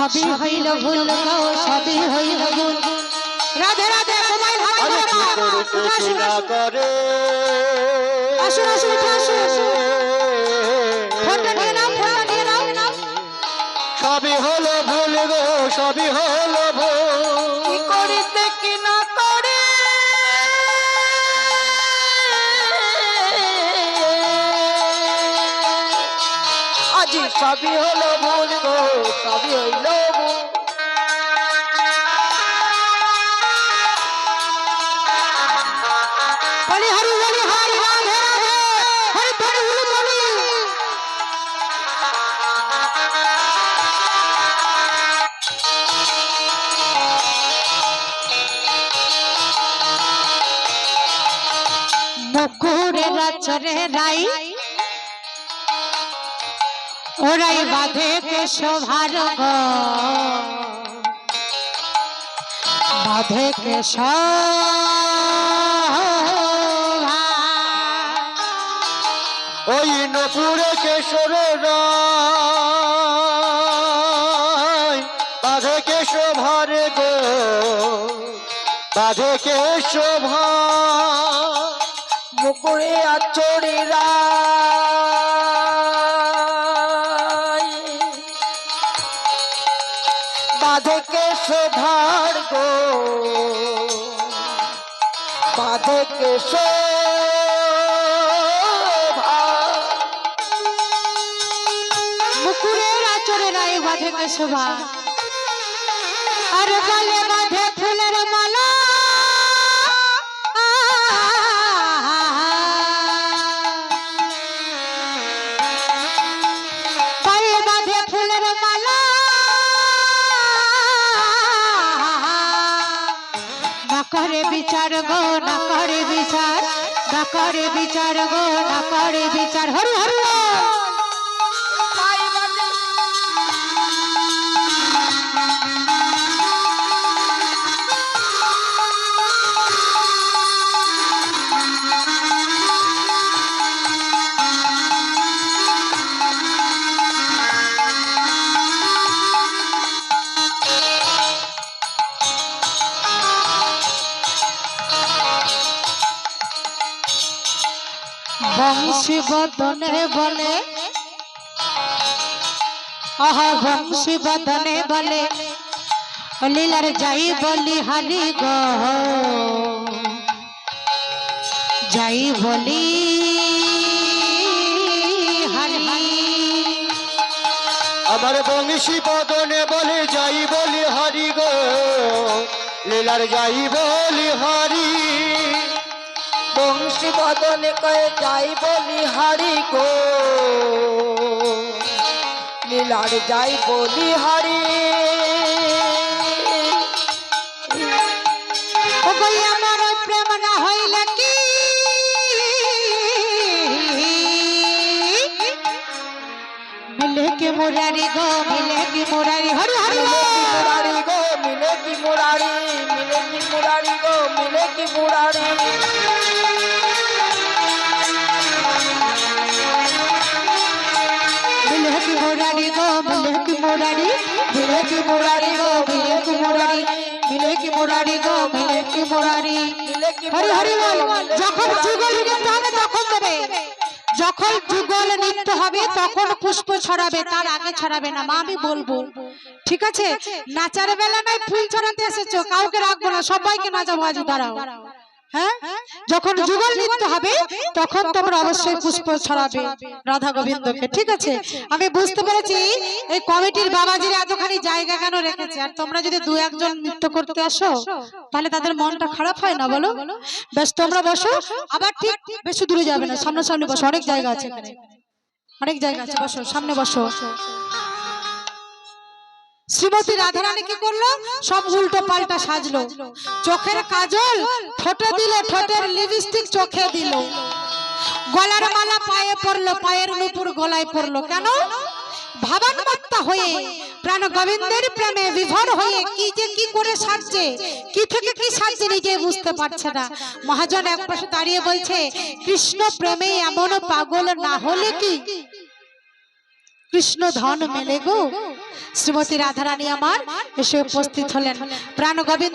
সবই হইল ভুল গো সবই হইল ভুল রাধে রাধে মোবাইল হাতে আসুন, আসুন। করে আসুন, আসুন, উঠে আসুন, আসুন। ফোনটা নিয়ে নাও ফোনটা নিয়ে নাও নাও সবই হলো ভুল গো সবই হলো আজি সবই হলো ভুল গো সবই হইল ভুল। মুকুরে রাচরে রাই ওরাই বাঁধে কেশভার বাঁধে কেশ ওই নপুরে কেশর বাধে কেশভারে গো বাধে কেশভা মুকুরে আচড়ি বাধকে শোভার গো। বাধকে শোভা মুকুরের আচরে রাই বাঁধে শোভা আর গলে বাঁধে ফুলের মালা বিচার গো না করে বিচার না করে বিচার গো না করে বিচার। হরি বংশী বদনে বলে। আহ, বংশী বদনে বলে। লীলার যাই বলি হারি গ। যাই বলি আমার বংশী বদনে বলে, যাই বলি হরি গো। লীলার যাই বলি হরি। বংশী বদনে কয়ে যাই বলি হারি গো। লীলার যাই বলি হারি। ও গই আমার প্রেম না হইলে কি? মিলে কি মুরারি গো মিলে কি মুরারি? হরি হরি। মুরারি গো মিলে কি মুরারি মিলে কি মুরারি গো মিলে কি মুরারি। মুরারি গো বিলেকি মুরারি বিলেকি মুরারি গো বিলেকি মুরারি। হরি হরি বল যখন যুগল নৃত্য হবে তখন দেবে যখন যুগল নৃত্য হবে তখন পুষ্প ছড়াবে তার আগে ছড়াবে না। মা আমি বলব ঠিক আছে। নাচার বেলা নয় ফুল ছড়াতে এসেছ কাউকে রাখব না সবাইকে নাচাবো আজ দাঁড়াও। হ্যাঁ? যখন যুগল নৃত্য হবে তখন তোমরা অবশ্যই পুষ্প ছড়াবে রাধা গোবিন্দকে ঠিক আছে? আমি বুঝতে পেরেছি এই কমিটির বাবাজির এতখানি জায়গা কেন রেখেছে? আর তোমরা যদি দু একজন নৃত্য করতে আসো তাহলে তাদের মনটা খারাপ হয় না বলো? বেশ তোমরা বসো। আবার ঠিক বেশি দূরে যাবে না সামনাসামনি বসো অনেক জায়গা আছে এখানে। অনেক জায়গা আছে বসো। সামনে বসো। শ্রীমতী রাধারানী কি করল? সব উল্টো পাল্টা সাজলো। চোখের কাজল ঠোঁটে দিলে ঠোঁটের লিপস্টিক চোখে দিল। গলার মালা পায়ে পড়ল, পায়ের নুপুর গলায় পড়ল। কেন? ভাবান্মত্তা হয়ে, প্রাণ গোবিন্দের প্রেমে বিভোর হয়ে কি যে কি করে সাজছে, কি থেকে কি সাজছে নিজে বুঝতে পারছে না। মহাজন এক পাশে দাঁড়িয়ে বলছে, কৃষ্ণ প্রেমে এমন পাগল না হলে কি? কৃষ্ণ ধন মেলে গো শ্রীমতী রাধারানী আমার এসে উপস্থিত হলেন। প্রাণ